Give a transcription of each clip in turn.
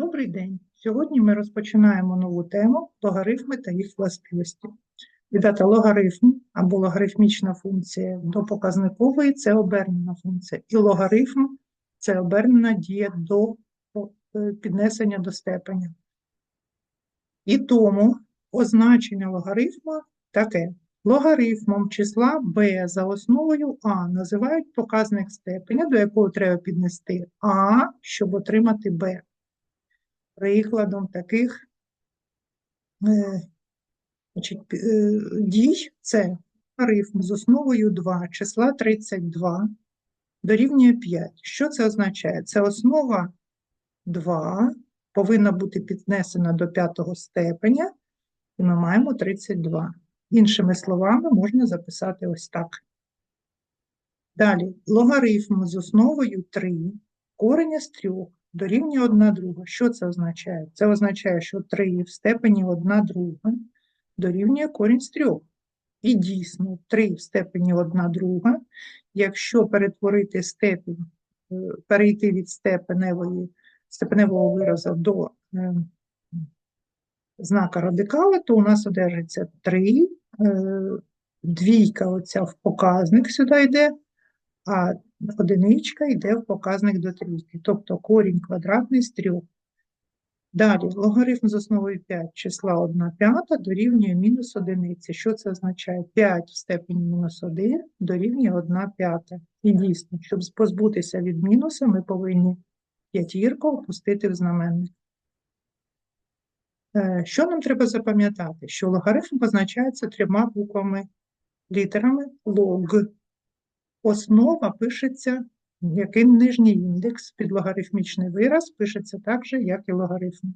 Добрий день! Сьогодні ми розпочинаємо нову тему логарифми та їх властивості. Віддата логарифм або логарифмічна функція до показникової це обернена функція, і логарифм це обернена дія до е, піднесення до степеня. І тому означення логарифма таке. Логарифмом числа b за основою а називають показник степеня, до якого треба піднести а, щоб отримати b. Прикладом таких е, значить, е, дій це логарифм з основою 2 числа 32 дорівнює 5. Що це означає? Це основа 2 повинна бути піднесена до п'ятого степеня, і ми маємо 32. Іншими словами, можна записати ось так. Далі, логарифм з основою 3, кореня з 3 дорівнює 1 друга. Що це означає? Це означає, що 3 в степені 1 друга дорівнює корінь з 3. І дійсно, 3 в степені 1 друга, якщо перетворити степень, е, перейти від степеневої, степеневого виразу до е, знака радикала, то у нас одержиться 3, е, двійка оця в показник сюди йде, а одиничка йде в показник до трійки, тобто корінь квадратний з 3. Далі, логарифм з основою 5 числа 1 п'ята дорівнює мінус одиниці. Що це означає? 5 в степені мінус 1 дорівнює 1 п'ята. І дійсно, щоб позбутися від мінуса, ми повинні п'ятірку опустити в знаменник. Е, Що нам треба запам'ятати? Що логарифм позначається трьома буквами, літерами лог. Основа пишеться, яким нижній індекс під логарифмічний вираз пишеться так же, як і логарифм.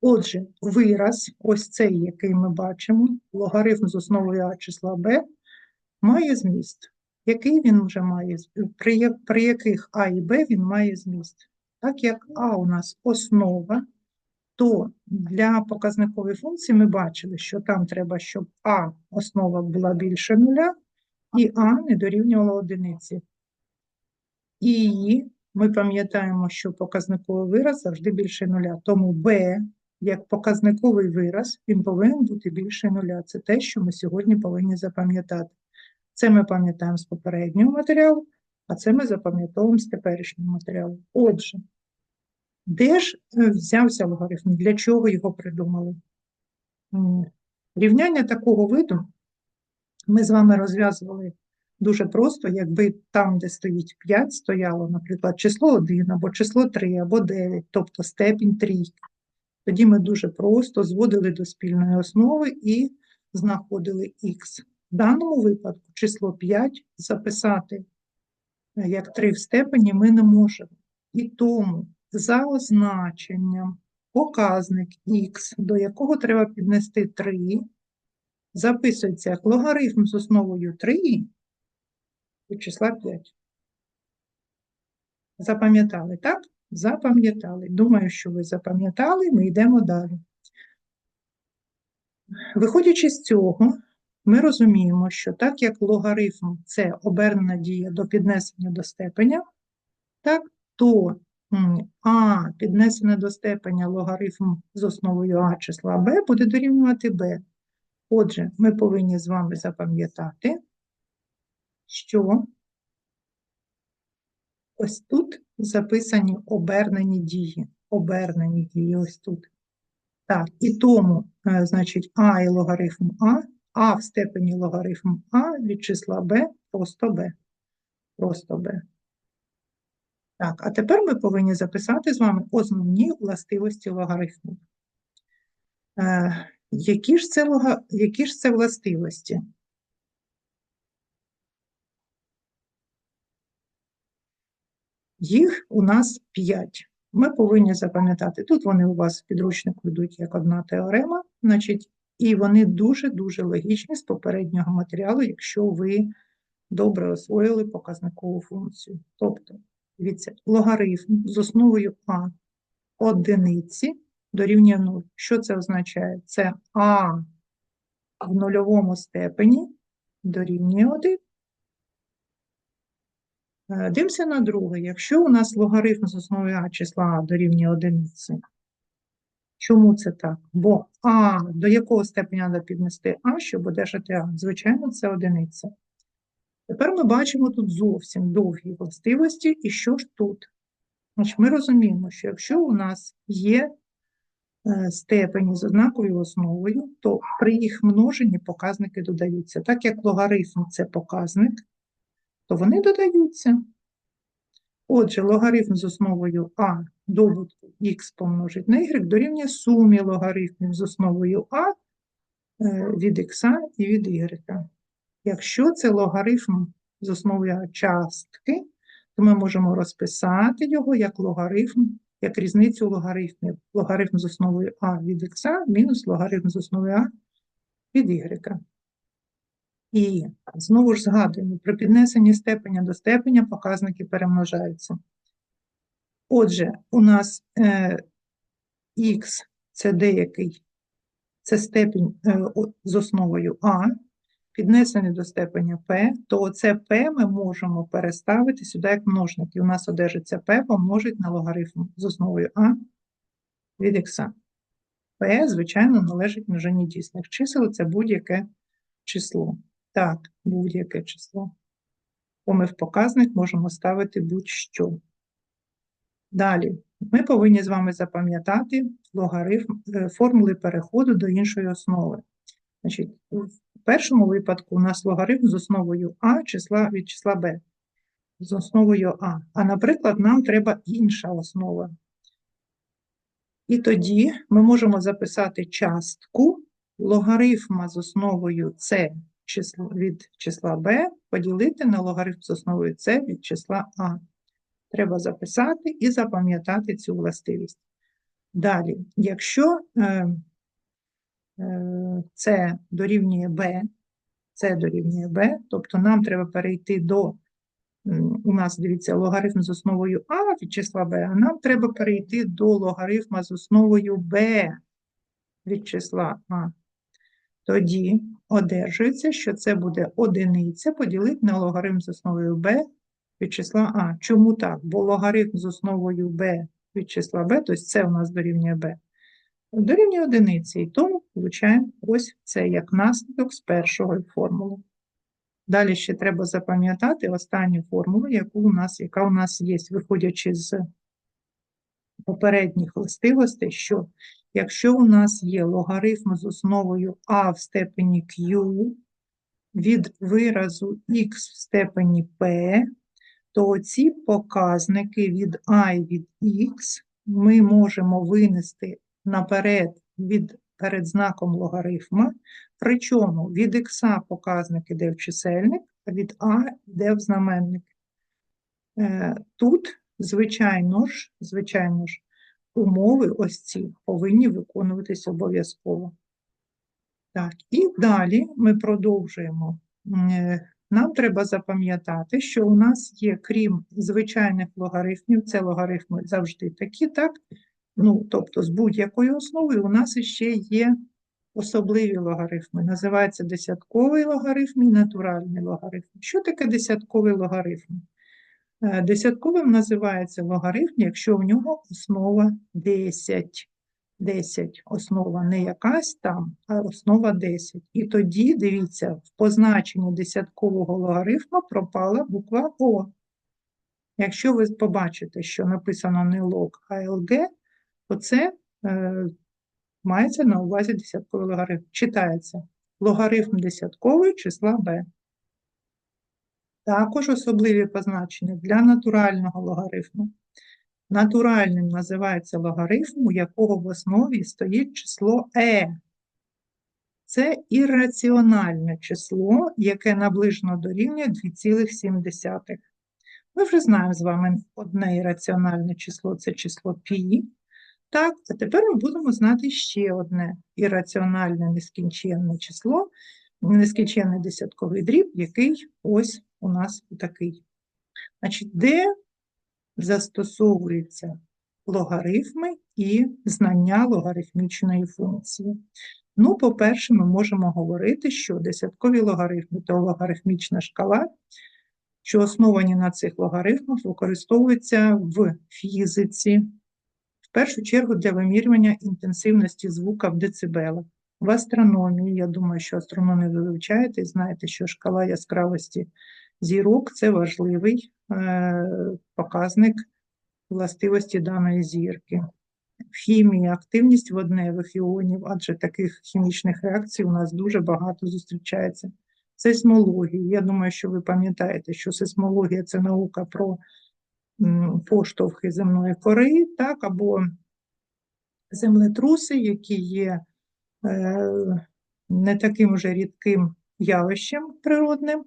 Отже, вираз, ось цей, який ми бачимо, логарифм з основою а числа b, має зміст. Який він вже має, при, при яких а і b він має зміст? Так як а у нас основа, то для показникової функції ми бачили, що там треба, щоб а основа була більше нуля, і а не дорівнювала одиниці. І ми пам'ятаємо, що показниковий вираз завжди більше нуля. Тому b, як показниковий вираз, він повинен бути більше нуля. Це те, що ми сьогодні повинні запам'ятати. Це ми пам'ятаємо з попереднього матеріалу, а це ми запам'ятовуємо з теперішнього матеріалу. Отже, де ж е, взявся логарифм? Для чого його придумали? Рівняння такого виду ми з вами розв'язували дуже просто, якби там, де стоїть 5, стояло, наприклад, число 1, або число 3, або 9, тобто степінь трійки. Тоді ми дуже просто зводили до спільної основи і знаходили х. В даному випадку число 5 записати е, як 3 в степені ми не можемо. І тому за означенням показник х, до якого треба піднести 3, записується як логарифм з основою 3 від числа 5. Запам'ятали, так? Запам'ятали. Думаю, що ви запам'ятали, ми йдемо далі. Виходячи з цього, ми розуміємо, що так як логарифм це обернена дія до піднесення до степеня, так, то а піднесене до степеня логарифм з основою а числа b буде дорівнювати b. Отже, ми повинні з вами запам'ятати, що ось тут записані обернені дії. Обернені дії ось тут. Так, і тому, е, значить, а і логарифм а, а в степені логарифм а від числа b просто b. Просто b. Так, а тепер ми повинні записати з вами основні властивості логарифму. Які, ж це, які ж це властивості? Їх у нас 5. Ми повинні запам'ятати. Тут вони у вас в підручнику йдуть як одна теорема, значить, і вони дуже-дуже логічні з попереднього матеріалу, якщо ви добре освоїли показникову функцію. Тобто, дивіться, логарифм з основою а одиниці дорівнює 0. Що це означає? Це а в нульовому степені дорівнює 1. Е, Дивимося на друге. Якщо у нас логарифм з основи а числа а дорівнює одиниці, чому це так? Бо а до якого степеня треба піднести а, щоб одержати а? Звичайно, це одиниця. Тепер ми бачимо тут зовсім довгі властивості, і що ж тут? Значить, ми розуміємо, що якщо у нас є степені з однаковою основою, то при їх множенні показники додаються. Так як логарифм це показник, то вони додаються. Отже, логарифм з основою а добутку х помножить на y дорівнює сумі логарифмів з основою а е, від х і від y. Якщо це логарифм з основою а частки, то ми можемо розписати його як логарифм, як різницю логарифмів. Логарифм з основою а від х мінус логарифм з основою а від y. І знову ж згадуємо, при піднесенні степеня до степеня показники перемножаються. Отже, у нас е, х це деякий, це степінь е, з основою а, піднесений до степеня p, то оце p ми можемо переставити сюди як множник. І у нас одержиться p помножить на логарифм з основою а від х. p, звичайно, належить множині дійсних чисел, це будь-яке число. Так, будь-яке число. Бо ми в показник можемо ставити будь-що. Далі, ми повинні з вами запам'ятати логарифм е, формули переходу до іншої основи. Значить, першому випадку у нас логарифм з основою а числа від числа b. З основою а. А, наприклад, нам треба інша основа. І тоді ми можемо записати частку логарифма з основою число, від числа b поділити на логарифм з основою c від числа а. Треба записати і запам'ятати цю властивість. Далі, якщо е, е, дорівнює b, це дорівнює b, тобто нам треба перейти до, у нас, дивіться, логарифм з основою а від числа b, а нам треба перейти до логарифма з основою b від числа а. Тоді одержується, що це буде одиниця поділити на логарифм з основою b від числа а. Чому так? Бо логарифм з основою b від числа b, тобто це у нас дорівнює b, дорівнює одиниці. І тому получаємо ось це як наслідок з першої формули. Далі ще треба запам'ятати останню формулу, яку у нас, яка у нас є, виходячи з попередніх властивостей, що якщо у нас є логарифм з основою а в степені q від виразу x в степені p, то ці показники від а і від x ми можемо винести наперед від перед знаком логарифма, причому від х показник іде в чисельник, а від а йде в знаменник. Е, Тут, звичайно ж, звичайно ж, умови ось ці повинні виконуватись обов'язково. Так, і далі ми продовжуємо. Е, Нам треба запам'ятати, що у нас є, крім звичайних логарифмів, це логарифми завжди такі, так? Ну, тобто з будь-якою основою у нас ще є особливі логарифми. Називається десятковий логарифм і натуральний логарифм. Що таке десятковий логарифм? Е, Десятковим називається логарифм, якщо в нього основа 10. 10 основа не якась там, а основа 10. І тоді, дивіться, в позначенні десяткового логарифма пропала буква О. Якщо ви побачите, що написано не лог, а ЛГ, то це е, мається на увазі десятковий логарифм. Читається логарифм десятковий числа b. Також особливі позначення для натурального логарифму. Натуральним називається логарифм, у якого в основі стоїть число e. Це ірраціональне число, яке наближено дорівнює 2,7. Ми вже знаємо з вами одне ірраціональне число це число π. Так, а тепер ми будемо знати ще одне ірраціональне нескінченне число, нескінченний десятковий дріб, який ось у нас такий. Значить, де застосовуються логарифми і знання логарифмічної функції. Ну, по-перше, ми можемо говорити, що десяткові логарифми то логарифмічна шкала, що основані на цих логарифмах використовуються в фізиці, в першу чергу для вимірювання інтенсивності звука в децибелах. В астрономії, я думаю, що астрономію ви вивчаєте і знаєте, що шкала яскравості зірок це важливий е, показник властивості даної зірки. В хімії активність водневих іонів, адже таких хімічних реакцій у нас дуже багато зустрічається. Сейсмологія. Я думаю, що ви пам'ятаєте, що сейсмологія це наука про поштовхи земної кори, так, або землетруси, які є е, не таким уже рідким явищем природним.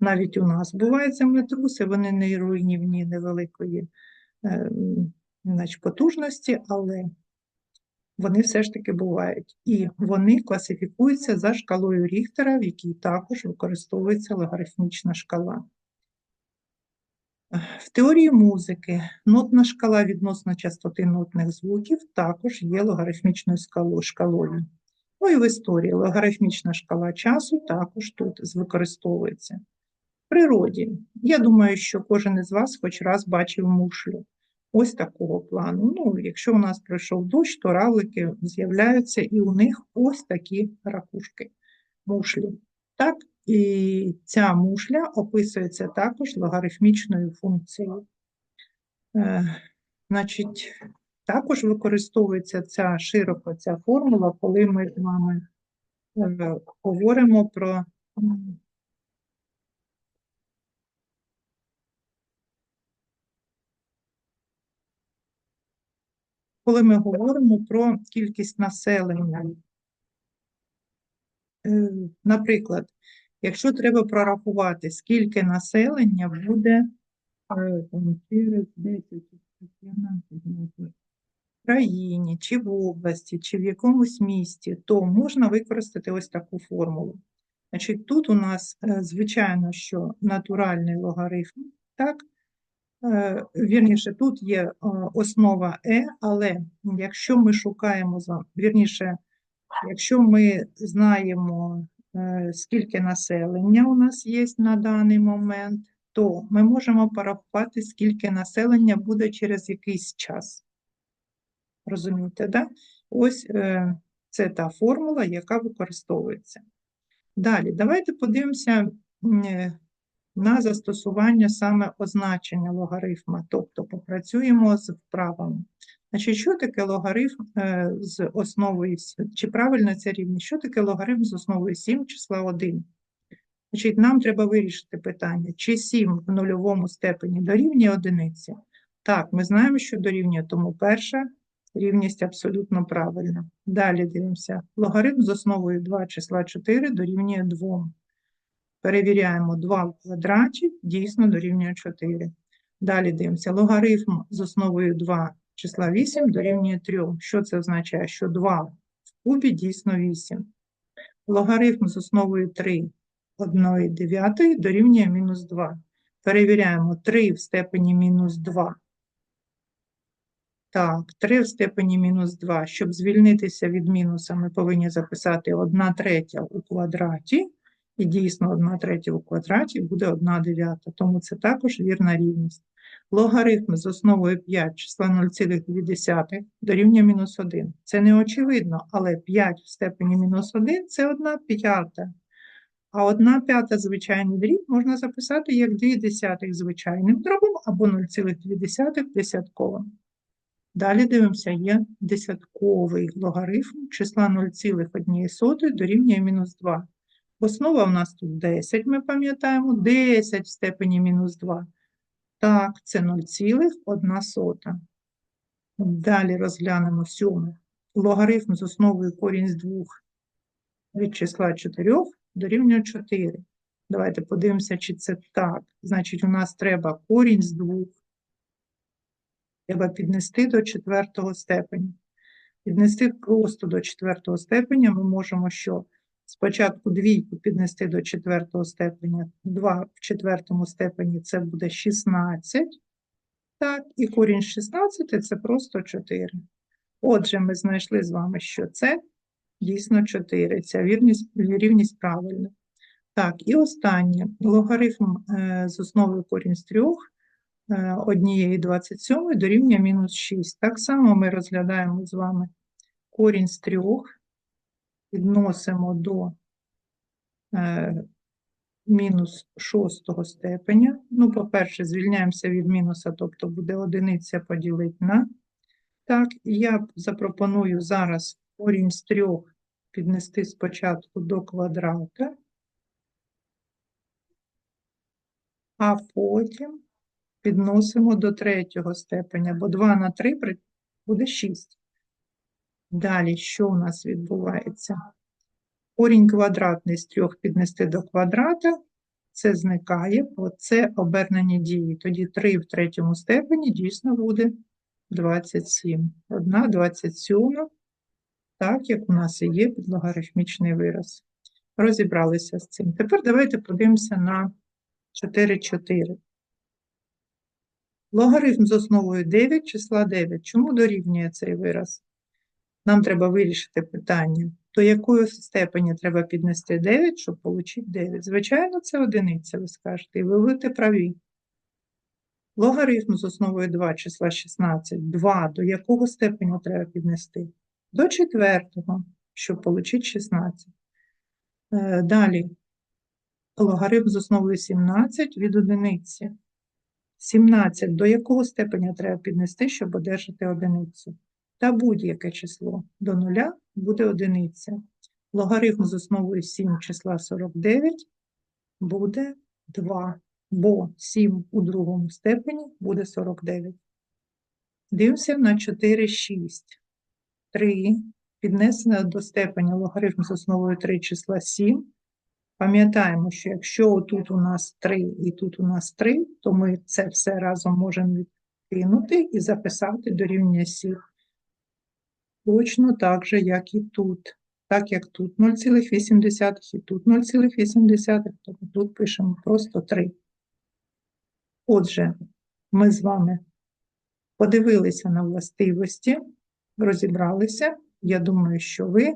Навіть у нас бувають землетруси, вони не руйнівні, невеликої е, значить, потужності, але вони все ж таки бувають. І вони класифікуються за шкалою Ріхтера, в якій також використовується логарифмічна шкала. В теорії музики нотна шкала відносно частоти нотних звуків також є логарифмічною шкалою. Ну і в історії логарифмічна шкала часу також тут використовується. В природі, я думаю, що кожен із вас хоч раз бачив мушлю. Ось такого плану. Ну, якщо у нас пройшов дощ, то равлики з'являються, і у них ось такі ракушки, мушлі. Так, і ця мушля описується також логарифмічною функцією. Е, значить, також використовується ця широко ця формула, коли ми з вами е, говоримо про коли ми говоримо про кількість населення. Е, Наприклад, якщо треба прорахувати, скільки населення буде через 10 чи 15 років в країні, чи в області, чи в якомусь місті, то можна використати ось таку формулу. Значить, тут у нас, е, звичайно, що натуральний логарифм, так? Е, Вірніше, тут є е, основа е, але якщо ми шукаємо, за- вірніше, якщо ми знаємо, скільки населення у нас є на даний момент, то ми можемо порахувати, скільки населення буде через якийсь час. Розумієте, да? Ось е, це та формула, яка використовується. Далі, давайте подивимося е, на застосування саме означення логарифма, тобто попрацюємо з вправами. Значить, що таке логарифм е, з основою, чи правильно це рівність? Що таке логарифм з основою 7 числа 1? Значить, нам треба вирішити питання, чи 7 в нульовому степені дорівнює одиниці. Так, ми знаємо, що дорівнює, тому перша рівність абсолютно правильна. Далі дивимося. Логарифм з основою 2 числа 4 дорівнює 2. Перевіряємо 2 в квадраті, дійсно дорівнює 4. Далі дивимося. Логарифм з основою 2 числа 8 дорівнює 3. Що це означає? Що 2 в кубі дійсно 8. Логарифм з основою 3 1 дев'ятої дорівнює мінус 2. Перевіряємо 3 в степені мінус 2. Так, 3 в степені мінус 2. Щоб звільнитися від мінуса, ми повинні записати 1 третя у квадраті. І дійсно 1 третя у квадраті буде 1 дев'ята, тому це також вірна рівність. Логарифм з основою 5 числа 0,2 дорівнює мінус 1. Це не очевидно, але 5 в степені мінус 1 – це 1 п'ята. А 1 п'ята звичайний дріб можна записати як 2 десятих звичайним дробом або 0,2 десятковим. Далі дивимося, є десятковий логарифм числа 0,1 дорівнює мінус 2. Основа в нас тут 10, ми пам'ятаємо, 10 в степені мінус 2. Так, це 0,1. Далі розглянемо сьоме. Логарифм з основою корінь з 2 від числа 4 дорівнює 4. Давайте подивимося, чи це так. Значить, у нас треба корінь з 2 треба піднести до четвертого степеня. Піднести просто до четвертого степеня ми можемо що? Спочатку двійку піднести до четвертого степеня, 2 в четвертому степені це буде 16. Так, і корінь з 16 це просто 4. Отже, ми знайшли з вами, що це дійсно 4. Ця вірність, рівність правильна. Так, і останнє. Логарифм е, з основою корінь з трьох е, однієї 27 дорівнює мінус 6. Так само ми розглядаємо з вами корінь з трьох, підносимо до е, мінус шостого степеня. Ну, по-перше, звільняємося від мінуса, тобто буде одиниця поділити на. Так, я запропоную зараз корінь з трьох піднести спочатку до квадрата, а потім підносимо до третього степеня, бо 2 на 3 буде 6. Далі, що у нас відбувається? Корінь квадратний з трьох піднести до квадрата, це зникає, бо це обернені дії. Тоді 3 в третьому степені дійсно буде 27. Одна 27, так як у нас і є підлогарифмічний вираз. Розібралися з цим. Тепер давайте подивимося на 4, 4. Логарифм з основою 9 числа 9. Чому дорівнює цей вираз? Нам треба вирішити питання, до якої степені треба піднести 9, щоб отримати 9. Звичайно, це одиниця, ви скажете, і ви будете праві. Логарифм з основою 2 числа 16. 2 до якого степеню треба піднести? До четвертого, щоб отримати 16. Е, Далі. Логарифм з основою 17 від одиниці. 17 до якого степеня треба піднести, щоб одержати одиницю? Та будь-яке число до нуля буде одиниця. Логарифм з основою 7 числа 49 буде 2, бо 7 у другому степені буде 49. Дивимося на 4, 6. 3 піднесено до степеня логарифм з основою 3 числа 7. Пам'ятаємо, що якщо тут у нас 3 і тут у нас 3, то ми це все разом можемо відкинути і записати до рівня 7. Точно так же, як і тут. Так як тут 0,8 і тут 0,8, то тут пишемо просто 3. Отже, ми з вами подивилися на властивості, розібралися. Я думаю, що ви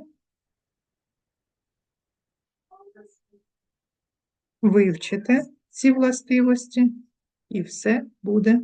вивчите ці властивості, і все буде